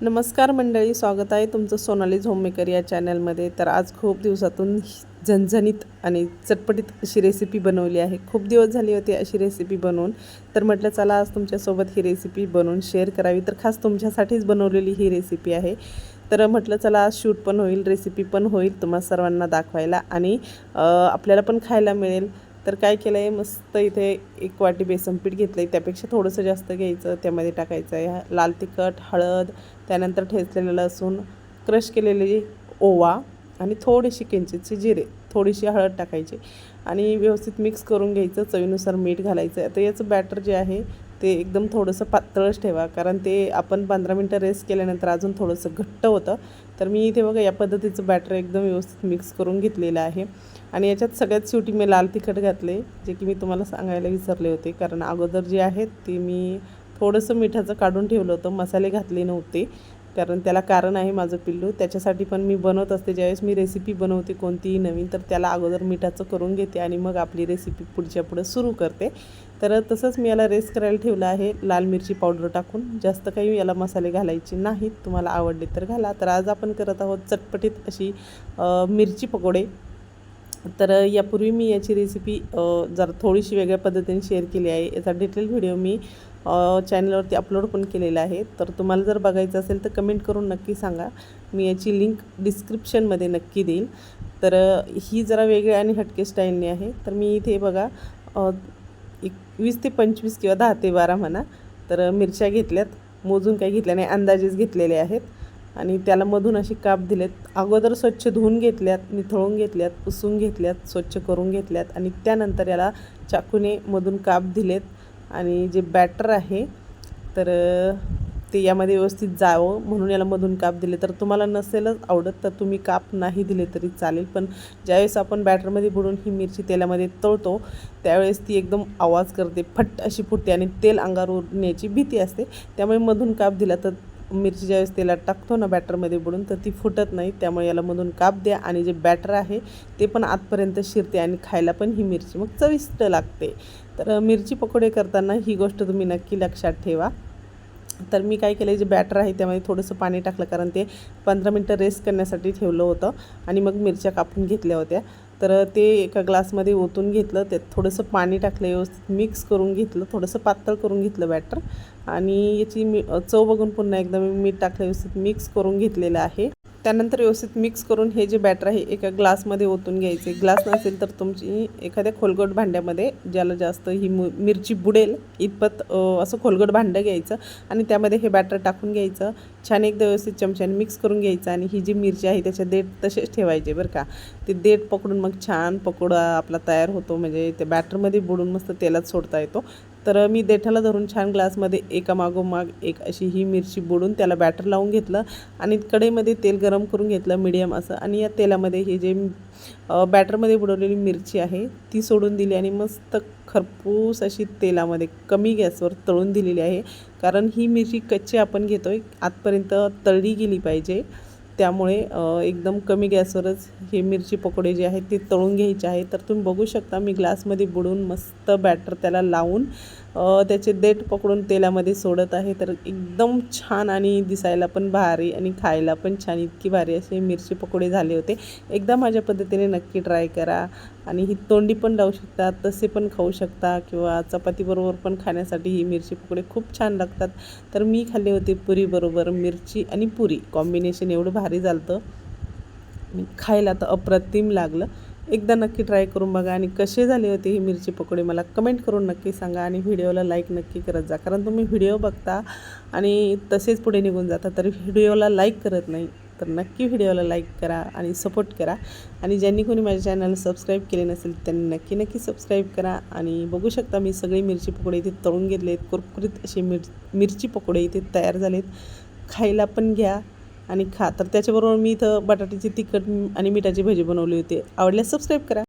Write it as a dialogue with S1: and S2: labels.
S1: नमस्कार मंडळी स्वागत आहे तुमचं सोनालीज होममेकर या चॅनलमध्ये. तर आज खूप दिवसातून झणझणीत आणि चटपटीत अशी रेसिपी बनवली आहे. खूप दिवस झाली होती अशी रेसिपी बनवून. तर म्हटलं चला आज तुमच्यासोबत ही रेसिपी बनवून शेअर करावी. तर खास तुमच्यासाठीच बनवलेली ही रेसिपी आहे. तर म्हटलं चला आज शूट पण होईल रेसिपी पण होईल तुम्हा सर्वांना दाखवायला. आणि आपल्याला पण खायला मिळेल. तर काय केलं आहे मस्त इथे एक वाटी बेसन पीठ घेतलं आहे त्यापेक्षा थोडंसं जास्त घ्यायचं त्यामध्ये टाकायचं. आहे लाल तिखट हळद त्यानंतर ठेचलेलं लसूण क्रश केलेली ओवा आणि थोडीशी किंचितची जिरे. थोडीशी हळद टाकायची आणि व्यवस्थित मिक्स करून घ्यायचं. चवीनुसार मीठ घालायचं. आता याचं बॅटर जे आहे ते एकदम थोडंसं पातळच ठेवा. कारण ते आपण पंधरा मिनटं रेस्ट केल्यानंतर अजून थोडंसं घट्ट होतं. तर मी इथे बघा या पद्धतीचं बॅटर एकदम व्यवस्थित मिक्स करून घेतलेलं आहे. आणि याच्यात सगळ्यात शेवटी मी लाल तिखट घातले जे की मी तुम्हाला सांगायला विसरले होते. कारण अगोदर जे आहेत ते मी थोडंसं मिठाचं काढून ठेवलं होतं. मसाले घातले नव्हते. कारण त्याला कारण आहे माझं पिल्लू. त्याच्यासाठी पण मी बनवत असते. ज्यावेळेस मी रेसिपी बनवते कोणतीही नवीन तर त्याला अगोदर मिठाचं करून घेते आणि मग आपली रेसिपी पुढच्या पुढं सुरू करते. तर तसंच मी याला रेस्ट करायला ठेवलं आहे. लाल मिरची पावडर टाकून. जास्त काही याला मसाले घालायचे नाहीत. तुम्हाला आवडले तर घाला. तर आज आपण करत आहोत चटपटीत अशी मिरची पकोडे. तर यापूर्वी मी याची रेसिपी जरा थोडीशी वेगळ्या पद्धतीने शेअर केली आहे. याचा डिटेल व्हिडिओ मी चॅनलवरती अपलोड पण केलेला आहे. तर तुम्हाला जर बघायचं असेल तर कमेंट करून नक्की सांगा. मी याची लिंक डिस्क्रिप्शनमध्ये नक्की देईल तर ही जरा वेगळ्या आणि हटके स्टाईलने आहे. तर मी इथे बघा एक वीस ते पंचवीस किंवा दहा ते बारा म्हणा. तर मिरच्या घेतल्यात. मोजून काही घेतल्या नाही. अंदाजेच घेतलेले आहेत. आणि त्याला मधून अशी काप दिलेत. अगोदर स्वच्छ धुवून घेतल्यात निथळून घेतल्यात पुसून घेतल्यात स्वच्छ करून घेतल्यात आणि त्यानंतर याला चाकूने मधून काप दिलेत. आणि जे बॅटर आहे तर ते यामध्ये व्यवस्थित जावं म्हणून याला मधून काप दिले. तर तुम्हाला नसेलच आवडत तर तुम्ही काप नाही दिले तरी चालेल. पण ज्यावेळेस आपण बॅटरमध्ये बुडून ही मिरची तेलामध्ये तळतो त्यावेळेस ती एकदम आवाज करते फट अशी फुटते आणि तेल अंगावर उडण्याची भीती असते. त्यामुळे मधून काप दिला तर मिरची ज्यावेळेस तेलात टाकतो ना बॅटरमध्ये बुडून तर ती फुटत नाही. त्यामुळे याला मधून काप द्या आणि जे बॅटर आहे ते पण आतपर्यंत शिरते आणि खायला पण ही मिरची. मग चविष्ट लागते. तर मिरची पकोडे करताना ही गोष्ट तुम्ही नक्की लक्षात ठेवा. तर मी काय केलं जे बॅटर आहे त्यामध्ये थोडंसं पाणी टाकलं कारण ते पंधरा मिनटं रेस्ट करण्यासाठी ठेवलं होतं आणि मग मिरच्या कापून घेतल्या होत्या. तर ते एका ग्लासमध्ये ओतून घेतलं त्यात थोडंसं पाणी टाकलं व्यवस्थित मिक्स करून घेतलं थोडंसं पातळ करून घेतलं बॅटर आणि याची मी चव बघून पुन्हा एकदा मी मीठ टाकलं व्यवस्थित मिक्स करून घेतलेलं आहे. त्यानंतर व्यवस्थित मिक्स करून हे जे बॅटर आहे एका ग्लासमध्ये ओतून घ्यायचे. ग्लास नसेल तर तुमची एखाद्या खोलगट भांड्यामध्ये ज्याला जास्त ही मु मिरची बुडेल इतपत असं खोलगट भांडं घ्यायचं आणि त्यामध्ये हे बॅटर टाकून घ्यायचं. छान एकदा व्यवस्थित चमच्याने मिक्स करून घ्यायचं आणि ही जी मिरची आहे त्याच्या देठ तसेच ठेवायचे बरं का. ते देठ पकडून मग छान पकोडा आपला तयार होतो. म्हणजे ते बॅटरमध्ये बुडून मस्त तेलात सोडता येतो. तर मी देठाला धरून छान ग्लासमध्ये एका मागोमाग एक अशी ही मिरची बुडून त्याला बॅटर लावून घेतलं आणि कढईमध्ये तेल गरम करून घेतलं मिडियम असं. आणि या तेलामध्ये हे जे बॅटरमध्ये बुडवलेली मिरची आहे ती सोडून दिली आणि मस्त खरपूस अशी तेलामध्ये कमी गॅसवर तळून दिलेली आहे. कारण ही मिरची कच्ची आपण घेतो आहे आतपर्यंत तळली गेली पाहिजे. त्यामुळे एकदम कमी गॅसवरच हे मिरची पकोडे जे आहेत ते तळून घ्यायचे आहे तर तुम्ही बघू शकता मी ग्लासमध्ये बुडून मस्त बॅटर त्याला लावून त्याचे देठ पकडून तेलामध्ये सोडत आहे. तर एकदम छान आणि दिसायला पण भारी आणि खायला पण छान. इतकी भारी असे मिरची पकोडे झाले होते. एकदा माझ्या पद्धतीने नक्की ट्राय करा. आणि ही तोंडी पण लावू शकता तसे पण खाऊ शकता किंवा चपातीबरोबर पण खाण्यासाठी ही मिरची पकोडे खूप छान लागतात. तर मी खाल्ले होते पुरीबरोबर मिरची आणि पुरी. कॉम्बिनेशन एवढं भारी झालं होतं खायला तर अप्रतिम लागलं. एकदा नक्की ट्राय करून बघा आणि कसे झाले होते ही मिरची पकोडे मला कमेंट करून नक्की सांगा आणि व्हिडिओला लाईक नक्की करत जा कारण तुम्ही व्हिडिओ बघता आणि तसेच पुढे निघून जाता तर व्हिडिओला लाईक करत नाही तर नक्की व्हिडिओला लाईक करा आणि सपोर्ट करा. आणि ज्यांनी कोणी माझ्या चॅनलला सबस्क्राईब केले नसेल त्यांनी नक्की नक्की सबस्क्राईब करा आणि बघू शकता मी सगळे मिरची पकोडे इथे तळून घेतले आहेत कुरकुरीत असे मिर मिरची पकोडे इथे तयार झालेत. खायला पण घ्या. आणि खा. तर त्याच्याबरोबर मी इथं बटाट्याची तिखट आणि मिठाची भजी बनवली होती. आवडल्यास सबस्क्राईब करा.